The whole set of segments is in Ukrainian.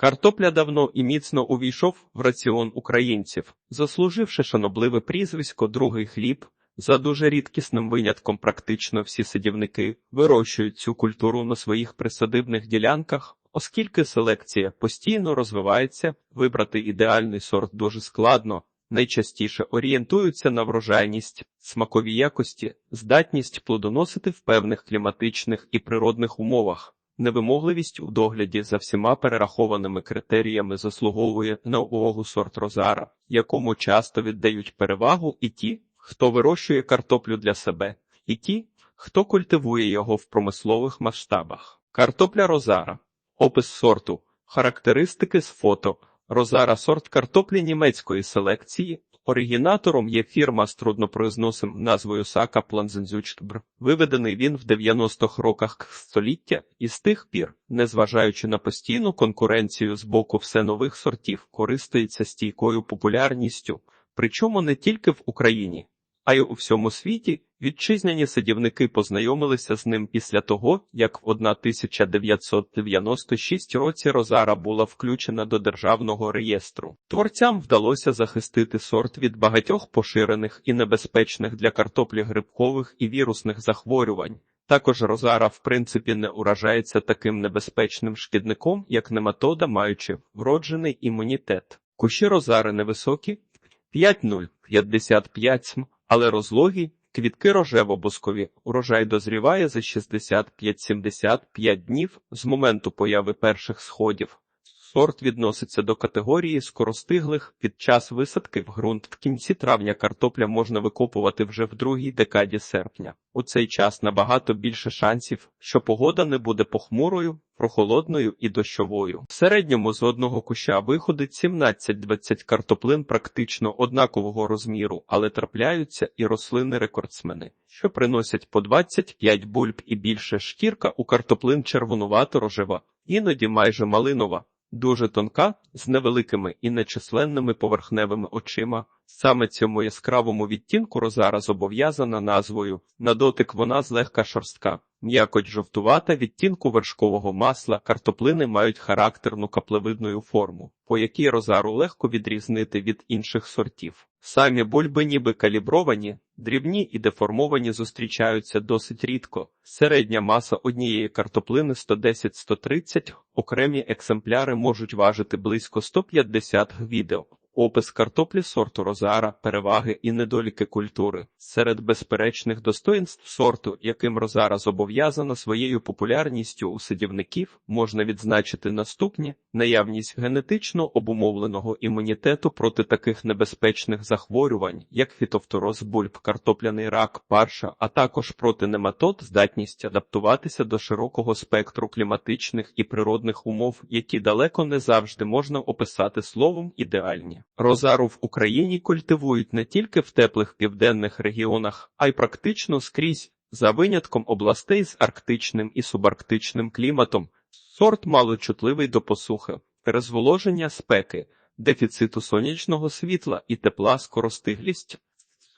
Картопля давно і міцно увійшов в раціон українців, заслуживши шанобливе прізвисько другий хліб. За дуже рідкісним винятком практично всі садівники вирощують цю культуру на своїх присадибних ділянках, оскільки селекція постійно розвивається, вибрати ідеальний сорт дуже складно, найчастіше орієнтуються на врожайність, смакові якості, здатність плодоносити в певних кліматичних і природних умовах. Невимогливість у догляді за всіма перерахованими критеріями заслуговує на увагу сорт розара, якому часто віддають перевагу і ті, хто вирощує картоплю для себе, і ті, хто культивує його в промислових масштабах. Картопля розара, опис сорту, характеристики з фото. Розара сорт картоплі німецької селекції. Оригінатором є фірма з труднопроизносим назвою Сака Планзензючтбр. Виведений він в 90-х роках століття, і з тих пір, незважаючи на постійну конкуренцію з боку все нових сортів, користується стійкою популярністю, причому не тільки в Україні, а й у всьому світі. Вітчизняні садівники познайомилися з ним після того, як в 1996 році Розара була включена до державного реєстру. Творцям вдалося захистити сорт від багатьох поширених і небезпечних для картоплі грибкових і вірусних захворювань. Також розара, в принципі, не уражається таким небезпечним шкідником, як нематода, маючи вроджений імунітет. Кущі розари невисокі 5,0-55 см, але розлогі, квітки рожево-бускові. Урожай дозріває за 65-75 днів з моменту появи перших сходів. Сорт відноситься до категорії скоростиглих. Під час висадки в ґрунт в кінці травня картопля можна викопувати вже в другій декаді серпня. У цей час набагато більше шансів, що погода не буде похмурою, прохолодною і дощовою. В середньому з одного куща виходить 17-20 картоплин практично однакового розміру, але трапляються і рослини-рекордсмени, що приносять по 25 бульб і більше шкірка у картоплин червонувато-рожева, іноді майже малинова. Дуже тонка, з невеликими і нечисленними поверхневими очима. Саме цьому яскравому відтінку розара зобов'язана назвою. На дотик вона злегка шорстка. М'якоть жовтувата відтінку вершкового масла картоплини мають характерну каплевидну форму, по якій розару легко відрізнити від інших сортів. Самі бульби ніби калібровані, дрібні і деформовані зустрічаються досить рідко. Середня маса однієї картоплини 110-130, окремі екземпляри можуть важити близько 150 відео. Опис картоплі сорту розара, переваги і недоліки культури. Серед безперечних достоїнств сорту, яким розара зобов'язана своєю популярністю у садівників, можна відзначити наступні наявність генетично обумовленого імунітету проти таких небезпечних захворювань, як фітофтороз бульб, картопляний рак, парша, а також проти нематод, здатність адаптуватися до широкого спектру кліматичних і природних умов, які далеко не завжди можна описати словом ідеальні. Розару в Україні культивують не тільки в теплих південних регіонах, а й практично скрізь, за винятком областей з арктичним і субарктичним кліматом. Сорт малочутливий до посухи, перезволоження спеки, дефіциту сонячного світла і тепла скоростиглість,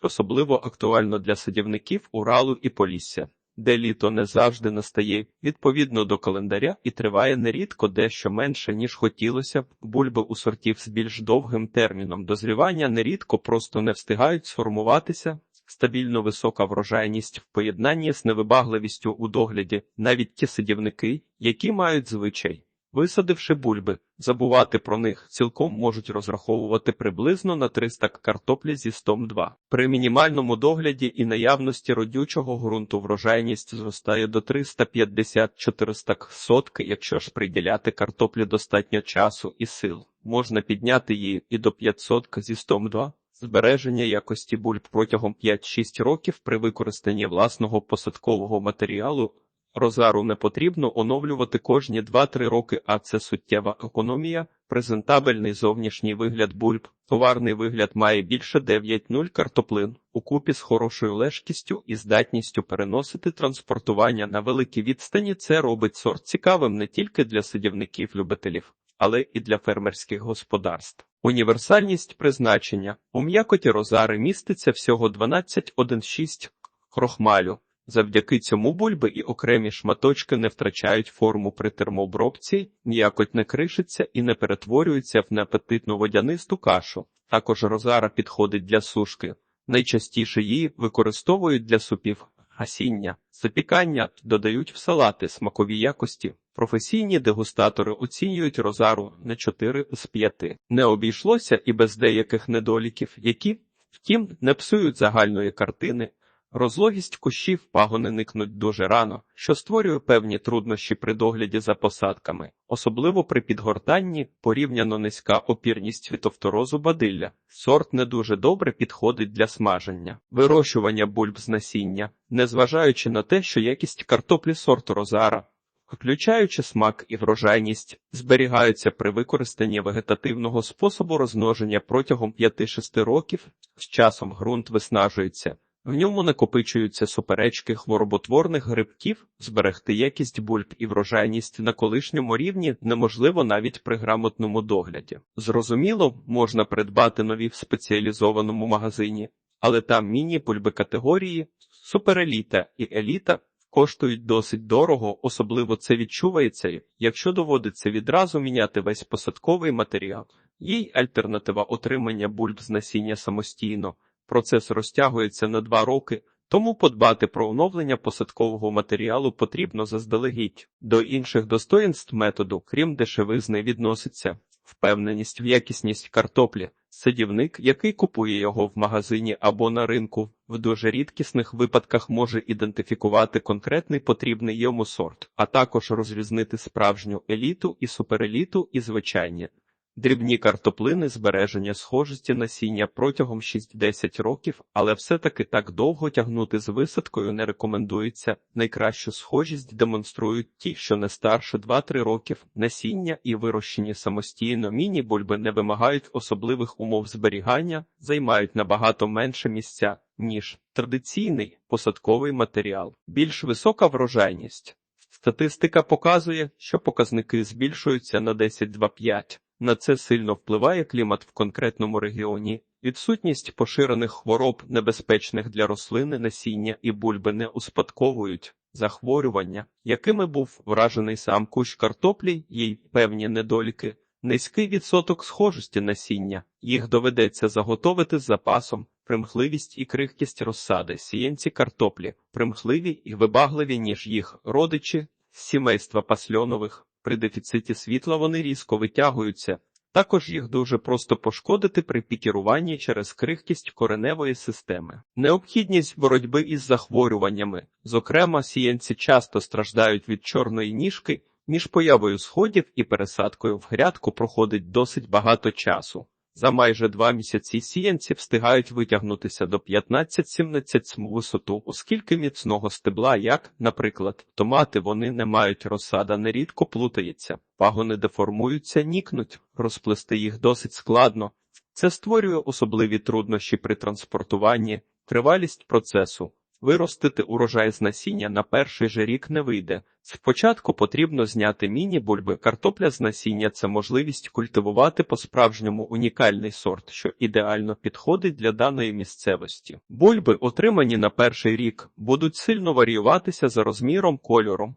особливо актуально для садівників Уралу і Полісся де літо не завжди настає відповідно до календаря і триває нерідко дещо менше, ніж хотілося б. Бульби у сортів з більш довгим терміном дозрівання нерідко просто не встигають сформуватися. Стабільно висока врожайність в поєднанні з невибагливістю у догляді, навіть ті садівники, які мають звичай Висадивши бульби, забувати про них цілком можуть розраховувати приблизно на 300 картоплі зі стом 2. При мінімальному догляді і наявності родючого ґрунту врожайність зростає до 350-400 сотки, якщо ж приділяти картоплі достатньо часу і сил. Можна підняти її і до 500 зі стом 2. Збереження якості бульб протягом 5-6 років при використанні власного посадкового матеріалу Розару не потрібно оновлювати кожні 2-3 роки, а це суттєва економія, презентабельний зовнішній вигляд бульб, товарний вигляд має більше 9-0 картоплин, укупі з хорошою лежкістю і здатністю переносити транспортування на великі відстані. Це робить сорт цікавим не тільки для садівників-любителів, але і для фермерських господарств. Універсальність призначення у м'якоті розари міститься всього 12,1,6 крохмалю Завдяки цьому бульби і окремі шматочки не втрачають форму при термообробці, м'якоть не кришиться і не перетворюється в неапетитну водянисту кашу. Також розара підходить для сушки. Найчастіше її використовують для супів, гасіння, запікання, додають в салати смакові якості. Професійні дегустатори оцінюють розару на 4 з 5. Не обійшлося і без деяких недоліків, які, втім, не псують загальної картини. Розлогість кущів пагони никнуть дуже рано, що створює певні труднощі при догляді за посадками, особливо при підгортанні порівняно низька опірність фітофторозу бадилля. Сорт не дуже добре підходить для смаження, вирощування бульб з насіння, незважаючи на те, що якість картоплі сорту розара, включаючи смак і врожайність, зберігаються при використанні вегетативного способу розмноження протягом 5-6 років, з часом ґрунт виснажується. В ньому накопичуються суперечки хвороботворних грибків, зберегти якість бульб і врожайність на колишньому рівні неможливо навіть при грамотному догляді. Зрозуміло, можна придбати нові в спеціалізованому магазині, але там міні-бульби категорії, супереліта і еліта коштують досить дорого, особливо це відчувається, якщо доводиться відразу міняти весь посадковий матеріал. Їй альтернатива отримання бульб з насіння самостійно. Процес розтягується на два роки, тому подбати про оновлення посадкового матеріалу потрібно заздалегідь. До інших достоїнств методу, крім дешевизни, відноситься впевненість в якісність картоплі, садівник, який купує його в магазині або на ринку, в дуже рідкісних випадках може ідентифікувати конкретний потрібний йому сорт, а також розрізнити справжню еліту і супереліту і звичайні. Дрібні картоплини збереження схожості насіння протягом 6-10 років, але все-таки так довго тягнути з висадкою не рекомендується. Найкращу схожість демонструють ті, що не старше 2-3 років. Насіння і вирощені самостійно міні-бульби не вимагають особливих умов зберігання, займають набагато менше місця, ніж традиційний посадковий матеріал. Більш висока врожайність. Статистика показує, що показники збільшуються на 10-2-5. На це сильно впливає клімат в конкретному регіоні, відсутність поширених хвороб, небезпечних для рослини, насіння і бульби не успадковують захворювання, якими був вражений сам кущ картоплі, їй певні недоліки, низький відсоток схожості насіння, їх доведеться заготовити з запасом, примхливість і крихкість розсади, сіянці картоплі, примхливі і вибагливі, ніж їх родичі, сімейства пасльонових. При дефіциті світла вони різко витягуються, також їх дуже просто пошкодити при пікіруванні через крихкість кореневої системи. Необхідність боротьби із захворюваннями, зокрема, сіянці часто страждають від чорної ніжки, між появою сходів і пересадкою в грядку проходить досить багато часу. За майже два місяці сіянці встигають витягнутися до 15-17 см висоту, оскільки міцного стебла, як, наприклад, томати вони не мають розсада, нерідко плутається, пагони деформуються, нікнуть, розплести їх досить складно. Це створює особливі труднощі при транспортуванні, тривалість процесу. Виростити урожай з насіння на перший же рік не вийде. Спочатку потрібно зняти міні-бульби. Картопля з насіння це можливість культивувати по-справжньому унікальний сорт, що ідеально підходить для даної місцевості. Бульби, отримані на перший рік, будуть сильно варіюватися за розміром кольором,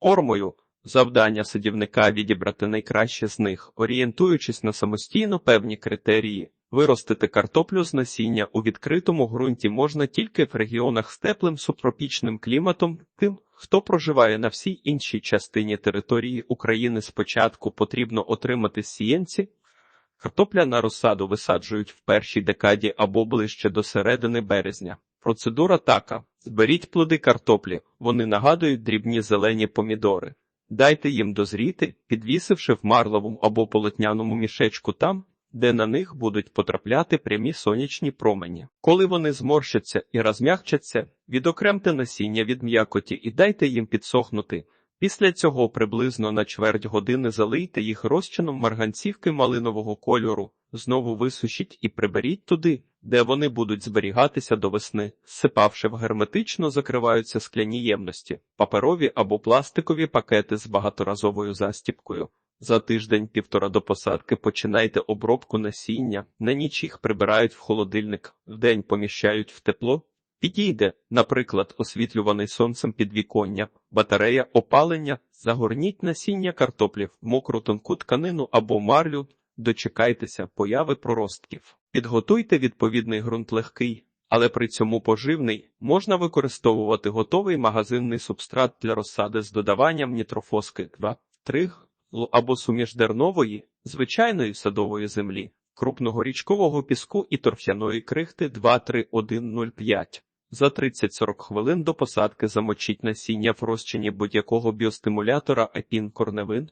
формою. Завдання садівника відібрати найкраще з них, орієнтуючись на самостійно певні критерії. Виростити картоплю з насіння у відкритому ґрунті можна тільки в регіонах з теплим субтропічним кліматом. Тим, хто проживає на всій іншій частині території України спочатку потрібно отримати сієнці. Картопля на розсаду висаджують в першій декаді або ближче до середини березня. Процедура така: зберіть плоди картоплі, вони нагадують дрібні зелені помідори. Дайте їм дозріти, підвісивши в марловому або полотняному мішечку там, де на них будуть потрапляти прямі сонячні промені. Коли вони зморщаться і розм'якчаться, відокремте насіння від м'якоті і дайте їм підсохнути. Після цього приблизно на чверть години залийте їх розчином марганцівки малинового кольору, знову висушіть і приберіть туди, де вони будуть зберігатися до весни, сипавши в герметично закриваються скляні ємності, паперові або пластикові пакети з багаторазовою застіпкою. За тиждень-півтора до посадки починайте обробку насіння, на ніч їх прибирають в холодильник, вдень поміщають в тепло. Підійде, наприклад, освітлюваний сонцем підвіконня, батарея опалення, загорніть насіння картоплі в мокру тонку тканину або марлю, дочекайтеся появи проростків. Підготуйте відповідний ґрунт легкий, але при цьому поживний, можна використовувати готовий магазинний субстрат для розсади з додаванням нітрофоски 2, 3 або суміш дернової, звичайної садової землі, крупного річкового піску і торфяної крихти 2-3-1-0-5. За 30-40 хвилин до посадки замочіть насіння в розчині будь-якого біостимулятора апін-корневин,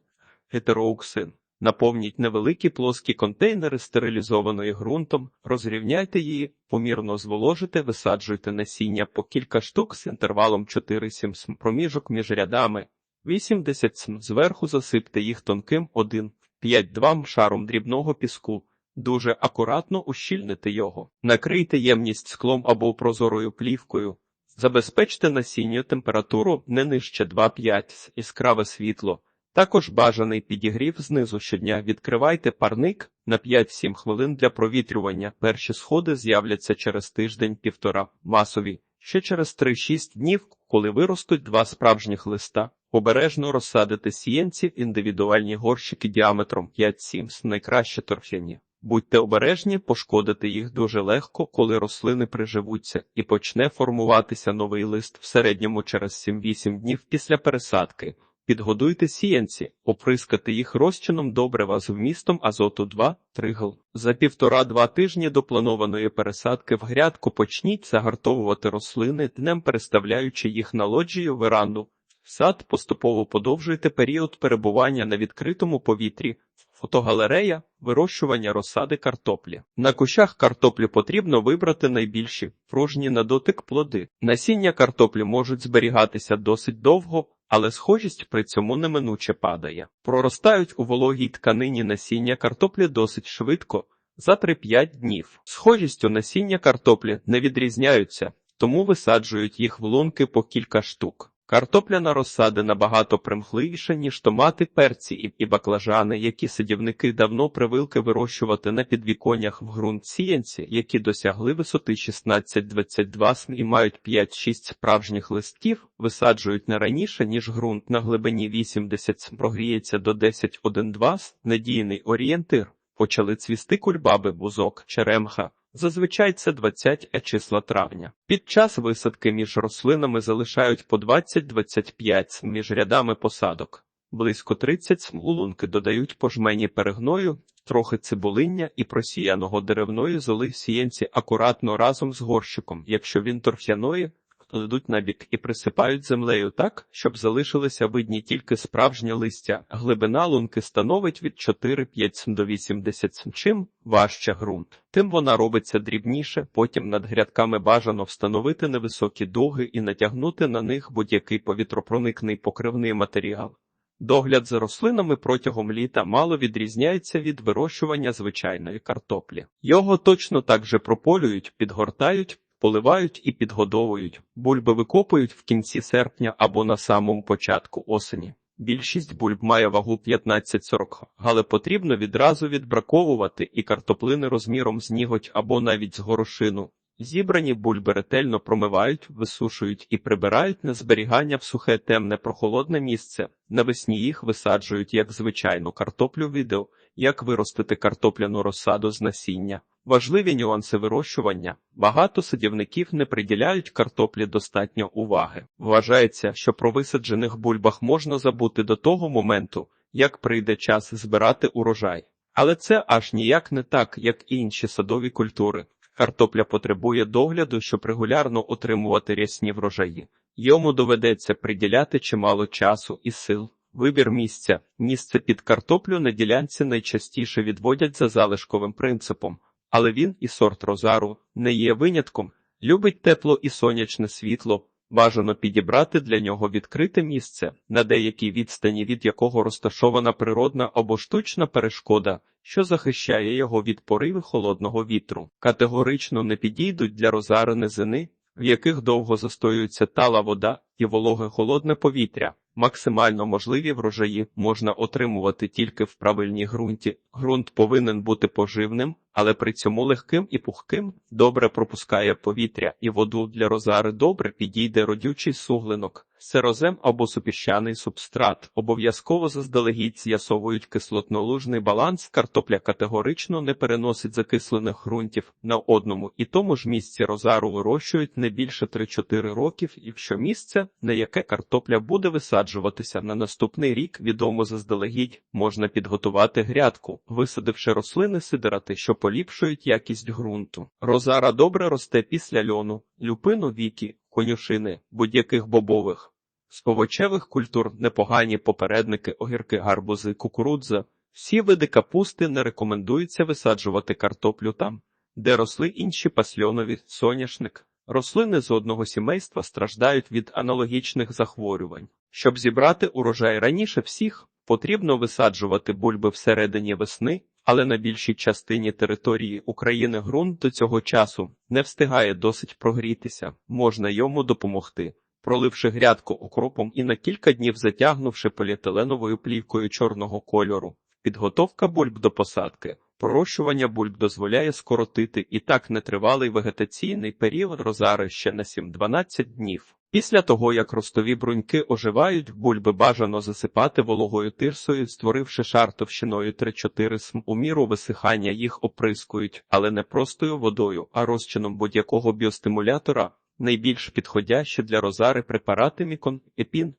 гетероуксин. Наповніть невеликі плоскі контейнери стерилізованої ґрунтом, розрівняйте її, помірно зволожите, висаджуйте насіння по кілька штук з інтервалом 4-7 проміжок між рядами, 80 см зверху засипте їх тонким 1-5-2 шаром дрібного піску. Дуже акуратно ущільните його. Накрийте ємність склом або прозорою плівкою. Забезпечте насінню температуру не нижче 2-5 яскраве світло. Також бажаний підігрів знизу щодня відкривайте парник на 5-7 хвилин для провітрювання. Перші сходи з'являться через тиждень-півтора, масові, ще через 3-6 днів, коли виростуть два справжніх листа. Обережно розсадити сієнці в індивідуальні горщики діаметром 5-7 найкраще торфяні. Будьте обережні, пошкодити їх дуже легко, коли рослини приживуться, і почне формуватися новий лист в середньому через 7-8 днів після пересадки. Підгодуйте сіянці, оприскати їх розчином добрива з вмістом азоту 2 тригл. За півтора-два тижні до планованої пересадки в грядку почніть загартовувати рослини, днем переставляючи їх на лоджію веранду. В Сад поступово подовжуйте період перебування на відкритому повітрі. Фотогалерея вирощування розсади картоплі. На кущах картоплі потрібно вибрати найбільші пружні на дотик плоди. Насіння картоплі можуть зберігатися досить довго, але схожість при цьому неминуче падає. Проростають у вологій тканині насіння картоплі досить швидко, за 3-5 днів. Схожістю насіння картоплі не відрізняються, тому висаджують їх в лунки по кілька штук. Картопляна розсади набагато примхливіша, ніж томати, перці і, баклажани, які садівники давно привилки вирощувати на підвіконнях в ґрунт сіянці, які досягли висоти 16-22 см і мають 5-6 справжніх листків, висаджують не раніше, ніж ґрунт на глибині 80 см прогріється до 10-1-2 см, надійний орієнтир. Почали цвісти кульбаби, бузок, черемха. Зазвичай це 20 числа травня. Під час висадки між рослинами залишають по 20-25 см між рядами посадок. Близько 30 см лунки додають пожмені перегною, трохи цибулиння і просіяного деревної золи сієнці акуратно разом з горщиком, якщо він торфяної, кладуть набік і присипають землею так, щоб залишилися видні тільки справжнє листя. Глибина лунки становить від 4-5 см до 80 см. Чим важче ґрунт, тим вона робиться дрібніше. Потім над грядками бажано встановити невисокі дуги і натягнути на них будь-який повітропроникний покривний матеріал. Догляд за рослинами протягом літа мало відрізняється від вирощування звичайної картоплі. Його точно так же прополюють, підгортають, поливають і підгодовують. Бульби викопують в кінці серпня або на самому початку осені. Більшість бульб має вагу 15-40, але потрібно відразу відбраковувати і картоплини розміром з ніготь або навіть з горошину. Зібрані бульби ретельно промивають, висушують і прибирають на зберігання в сухе темне прохолодне місце. Навесні їх висаджують як звичайну картоплю відео, як виростити картопляну розсаду з насіння. Важливі нюанси вирощування. Багато садівників не приділяють картоплі достатньо уваги. Вважається, що про висаджених бульбах можна забути до того моменту, як прийде час збирати урожай. Але це аж ніяк не так, як інші садові культури. Картопля потребує догляду, щоб регулярно отримувати рясні врожаї. Йому доведеться приділяти чимало часу і сил. Вибір місця. Місце під картоплю на ділянці найчастіше відводять за залишковим принципом, але він і сорт розару не є винятком. Любить тепло і сонячне світло. Бажано підібрати для нього відкрите місце, на деякій відстані від якого розташована природна або штучна перешкода, що захищає його від пориви холодного вітру. Категорично не підійдуть для розари низини, в яких довго застоюється тала вода і вологе холодне повітря. Максимально можливі врожаї можна отримувати тільки в правильній ґрунті. Ґрунт повинен бути поживним, але при цьому легким і пухким, добре пропускає повітря і воду для розари добре підійде родючий суглинок, сирозем або супіщаний субстрат. Обов'язково заздалегідь з'ясовують кислотно-лужний баланс. Картопля категорично не переносить закислених ґрунтів на одному і тому ж місці розару вирощують не більше 3-4 років, якщо місце, на яке картопля буде висаджуватися на наступний рік, відомо заздалегідь, можна підготувати грядку, висадивши рослини сидирати, що поліпшують якість ґрунту. Розара добре росте після льону, люпину віки, конюшини, будь-яких бобових. З овочевих культур непогані попередники, огірки, гарбузи, кукурудза. Всі види капусти не рекомендується висаджувати картоплю там, де росли інші пасльонові, соняшник. Рослини з одного сімейства страждають від аналогічних захворювань. Щоб зібрати урожай раніше всіх, потрібно висаджувати бульби всередині весни, але на більшій частині території України ґрунт до цього часу не встигає досить прогрітися, можна йому допомогти. Проливши грядку окропом і на кілька днів затягнувши поліетиленовою плівкою чорного кольору, підготовка бульб до посадки. Пророщування бульб дозволяє скоротити і так нетривалий вегетаційний період розари ще на 7-12 днів. Після того, як ростові бруньки оживають, бульби бажано засипати вологою тирсою, створивши шар товщиною 3-4 см. У міру висихання їх оприскують, але не простою водою, а розчином будь-якого біостимулятора, найбільш підходящі для розари препарати Мікон, Епін,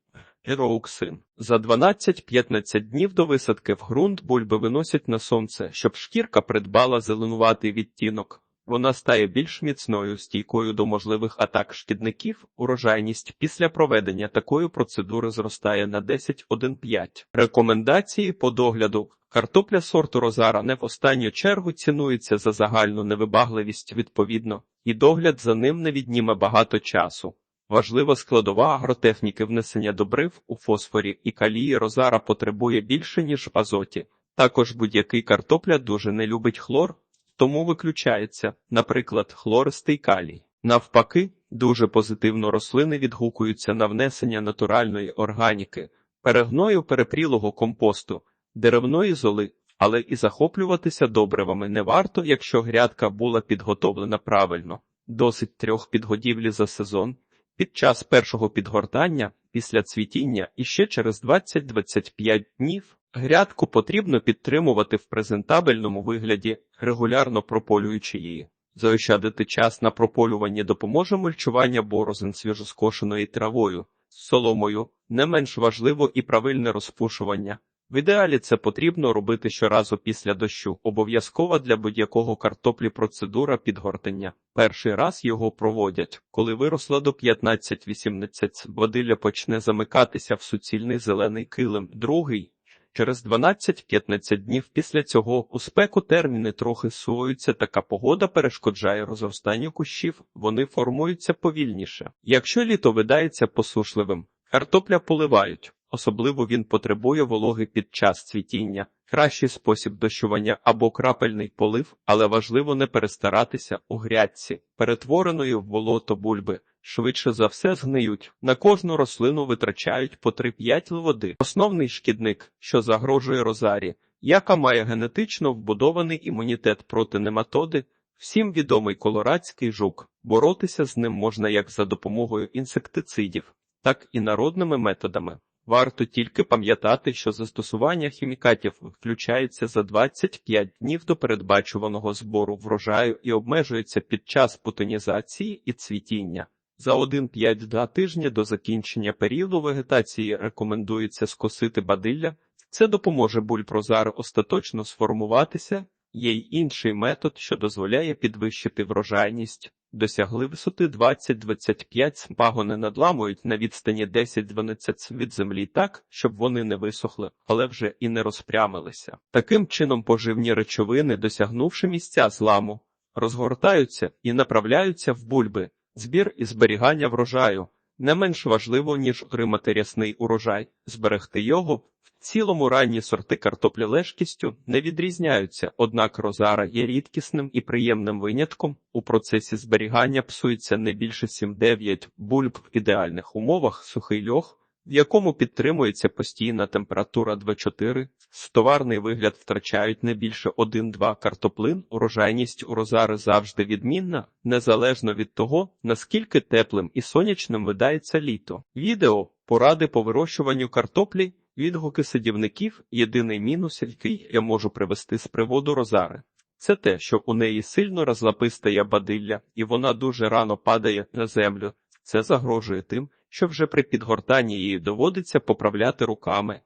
Ероуксин. За 12-15 днів до висадки в ґрунт бульби виносять на сонце, щоб шкірка придбала зеленуватий відтінок. Вона стає більш міцною, стійкою до можливих атак шкідників. Урожайність після проведення такої процедури зростає на 10-1,5. Рекомендації по догляду. Картопля сорту Розара не в останню чергу цінується за загальну невибагливість відповідно, і догляд за ним не відніме багато часу. Важлива складова агротехніки внесення добрив у фосфорі і калії розара потребує більше, ніж азоті. Також будь-який картопля дуже не любить хлор, тому виключається, наприклад, хлористий калій. Навпаки, дуже позитивно рослини відгукуються на внесення натуральної органіки, перегною перепрілого компосту, деревної золи, але і захоплюватися добривами не варто, якщо грядка була підготовлена правильно. Досить трьох підгодівлі за сезон. Під час першого підгортання, після цвітіння і ще через 20-25 днів грядку потрібно підтримувати в презентабельному вигляді, регулярно прополюючи її. Заощадити час на прополюванні допоможе мульчування борозин свіжоскошеною травою, соломою, не менш важливо і правильне розпушування. В ідеалі це потрібно робити щоразу після дощу. Обов'язкова для будь-якого картоплі процедура підгортання. Перший раз його проводять, коли виросла до 15-18, водиля почне замикатися в суцільний зелений килим. Другий через 12-15 днів після цього у спеку терміни трохи суються. Така погода перешкоджає розростанню кущів, вони формуються повільніше. Якщо літо видається посушливим, картопля поливають. Особливо він потребує вологи під час цвітіння, кращий спосіб дощування або крапельний полив, але важливо не перестаратися у грядці, перетвореної в болото бульби. Швидше за все згниють. На кожну рослину витрачають по 3-5 води. Основний шкідник, що загрожує розарі, яка має генетично вбудований імунітет проти нематоди, всім відомий колорадський жук. Боротися з ним можна як за допомогою інсектицидів, так і народними методами. Варто тільки пам'ятати, що застосування хімікатів включається за 25 днів до передбачуваного збору врожаю і обмежується під час путинізації і цвітіння. За 1-5-2 тижні до закінчення періоду вегетації рекомендується скосити бадилля. Це допоможе бульпрозару остаточно сформуватися. Є й інший метод, що дозволяє підвищити врожайність. Досягли висоти 20-25 пагони надламують на відстані 10-12 від землі так, щоб вони не висохли, але вже і не розпрямилися. Таким чином поживні речовини, досягнувши місця зламу, розгортаються і направляються в бульби. Збір і зберігання врожаю не менш важливо, ніж отримати рясний урожай, зберегти його. В цілому ранні сорти картоплі лежкістю не відрізняються, однак розара є рідкісним і приємним винятком. У процесі зберігання псується не більше 7-9 бульб в ідеальних умовах, сухий льох, в якому підтримується постійна температура 2-4, товарний вигляд втрачають не більше 1-2 картоплин, урожайність у розари завжди відмінна, незалежно від того, наскільки теплим і сонячним видається літо. Відео поради по вирощуванню картоплі, відгуки садівників, єдиний мінус, який я можу привести з приводу розари. Це те, що у неї сильно розлаписта ябадилля, і вона дуже рано падає на землю. Це загрожує тим, що вже при підгортанні її доводиться поправляти руками.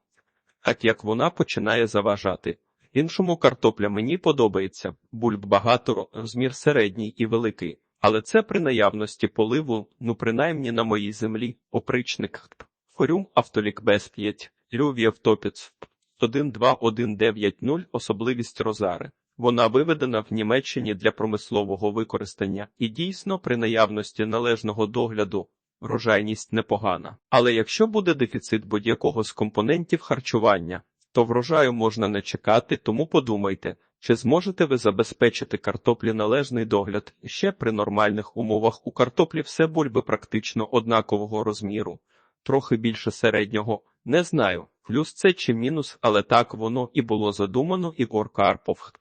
Так як вона починає заважати. Іншому картопля мені подобається, бульб багато, розмір середній і великий, але це при наявності поливу, ну принаймні на моїй землі, опричник. Хорюм автолік без 5, Люв'єв топіц 12190 особливість розари. Вона виведена в Німеччині для промислового використання і дійсно при наявності належного догляду врожайність непогана. Але якщо буде дефіцит будь-якого з компонентів харчування, то врожаю можна не чекати, тому подумайте, чи зможете ви забезпечити картоплі належний догляд ще при нормальних умовах у картоплі все бульби практично однакового розміру, трохи більше середнього, не знаю, плюс це чи мінус, але так воно і було задумано Ігор Карпов.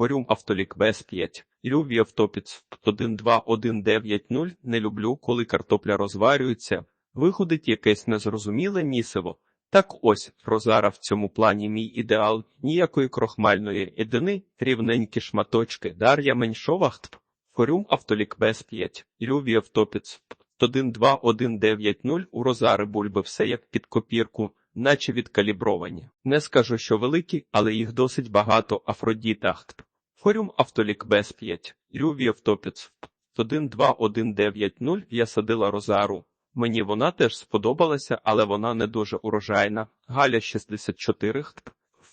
Хорюм автолік без 5. Люві автопіц 12190 не люблю, коли картопля розварюється, виходить якесь незрозуміле місиво. Так ось, Розара в цьому плані мій ідеал ніякої крохмальної єдини, рівненькі шматочки, Дар'я Меньшова, Хорюм автолік без 5. Люві автопіц 12190 у Розари бульби все як під копірку, наче відкалібровані. Не скажу, що великі, але їх досить багато Афродітахт. Форум Автолік без 5. Люві автопіц 12190 я садила Розару. Мені вона теж сподобалася, але вона не дуже урожайна. Галя 64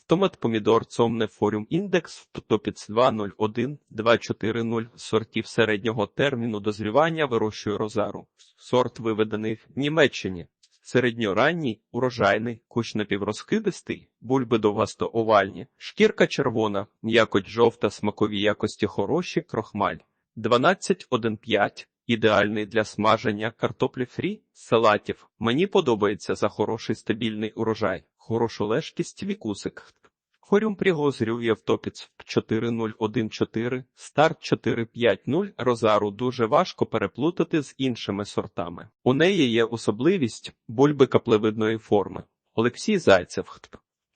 Томат помідор цомне форум індекс топіц 201 240 сортів середнього терміну дозрівання вирощує розару. Сорт виведений в Німеччині. Середньоранній, урожайний, кучно-піврозкидистий, бульби довгасто-овальні, шкірка червона, м'якоть жовта, смакові якості хороші, крохмаль. 12,1,5. Ідеальний для смаження картоплі фрі, салатів. Мені подобається за хороший стабільний урожай, хорошу лежкість вікусик. Хорюм пригозрює Євтопіц 4014, старт 450, розару дуже важко переплутати з іншими сортами. У неї є особливість бульби каплевидної форми. Олексій Зайцев.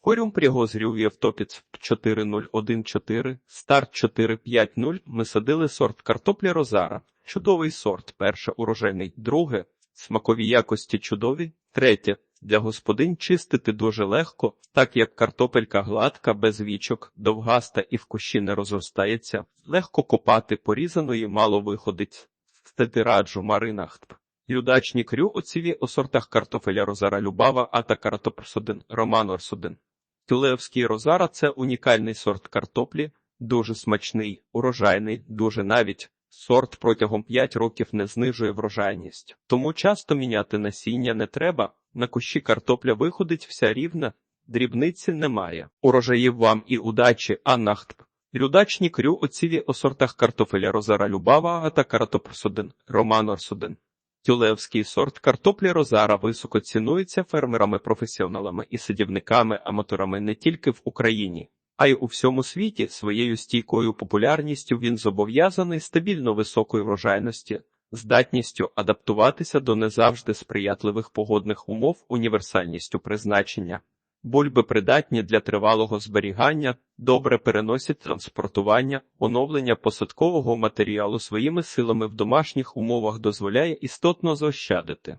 Хорюм пригозрює Євтопіц 4014, старт 450, ми садили сорт картоплі розара. Чудовий сорт, перше урожайний, друге, смакові якості чудові, третє, для господинь чистити дуже легко, так як картопелька гладка, без вічок, довгаста і в кущі не розростається, легко копати, порізаної мало виходить. Стати раджу маринах. Юдачні крю оціві у сортах картофеля Розара Любава, а та картопсодин, Роман Орсудин. Тюлеївський Розара це унікальний сорт картоплі, дуже смачний, урожайний, дуже навіть. Сорт протягом 5 років не знижує врожайність, тому часто міняти насіння не треба. На кущі картопля виходить вся рівна, дрібниці немає. Урожаїв вам і удачі, Аннахт. Рюдачні крю оціві у сортах картофеля Розара Любава та картопсодин, Роман Орсудин. Тюлевський сорт картоплі Розара високо цінується фермерами-професіоналами і садівниками-аматорами не тільки в Україні а й у всьому світі своєю стійкою популярністю він зобов'язаний стабільно високої врожайності, здатністю адаптуватися до не завжди сприятливих погодних умов, універсальністю призначення. Бульби придатні для тривалого зберігання, добре переносять транспортування, оновлення посадкового матеріалу своїми силами в домашніх умовах дозволяє істотно заощадити.